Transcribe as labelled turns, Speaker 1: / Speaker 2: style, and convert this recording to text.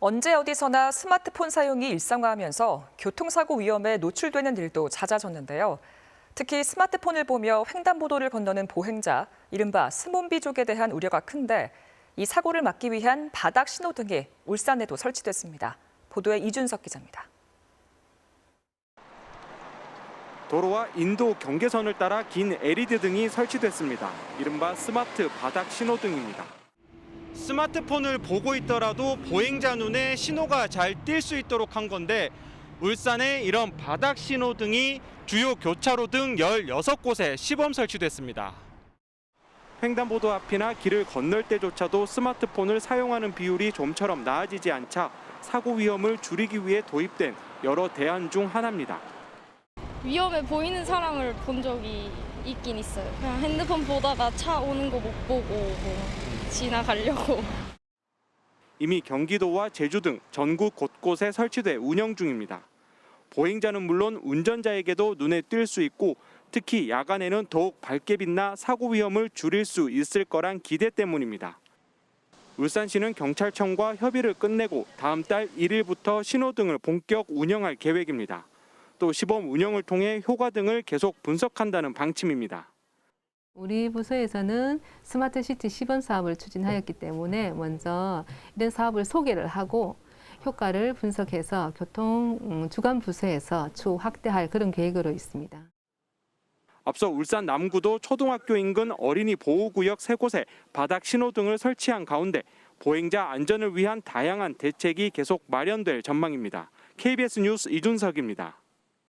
Speaker 1: 언제 어디서나 스마트폰 사용이 일상화하면서 교통사고 위험에 노출되는 일도 잦아졌는데요. 특히 스마트폰을 보며 횡단보도를 건너는 보행자, 이른바 스몬비족에 대한 우려가 큰데 이 사고를 막기 위한 바닥 신호등이 울산에도 설치됐습니다. 보도에 이준석 기자입니다.
Speaker 2: 도로와 인도 경계선을 따라 긴 LED 등이 설치됐습니다. 이른바 스마트 바닥 신호등입니다. 스마트폰을 보고 있더라도 보행자 눈에 신호가 잘 띌 수 있도록 한 건데 울산에 이런 바닥 신호등이 주요 교차로 등 16곳에 시범 설치됐습니다. 횡단보도 앞이나 길을 건널 때조차도 스마트폰을 사용하는 비율이 좀처럼 나아지지 않자 사고 위험을 줄이기 위해 도입된 여러 대안 중 하나입니다.
Speaker 3: 위험해 보이는 사람을 본 적이 있긴 있어요. 그냥 핸드폰 보다가 차 오는 거 못 보고 뭐 지나가려고.
Speaker 2: 이미 경기도와 제주 등 전국 곳곳에 설치돼 운영 중입니다. 보행자는 물론 운전자에게도 눈에 띌 수 있고 특히 야간에는 더욱 밝게 빛나 사고 위험을 줄일 수 있을 거란 기대 때문입니다. 울산시는 경찰청과 협의를 끝내고 다음 달 1일부터 신호등을 본격 운영할 계획입니다. 또 시범 운영을 통해 효과 등을 계속 분석한다는 방침입니다.
Speaker 4: 우리 부서에서는 스마트 시티 시범 사업을 추진하였기 때문에 먼저 이런 사업을 소개를 하고 효과를 분석해서 교통 음, 주간 부서에서 추후 확대할 그런 계획으로 있습니다.
Speaker 2: 앞서 울산 남구도 초등학교 인근 어린이 보호구역 세 곳에 바닥 신호등을 설치한 가운데 보행자 안전을 위한 다양한 대책이 계속 마련될 전망입니다. KBS 뉴스 이준석입니다.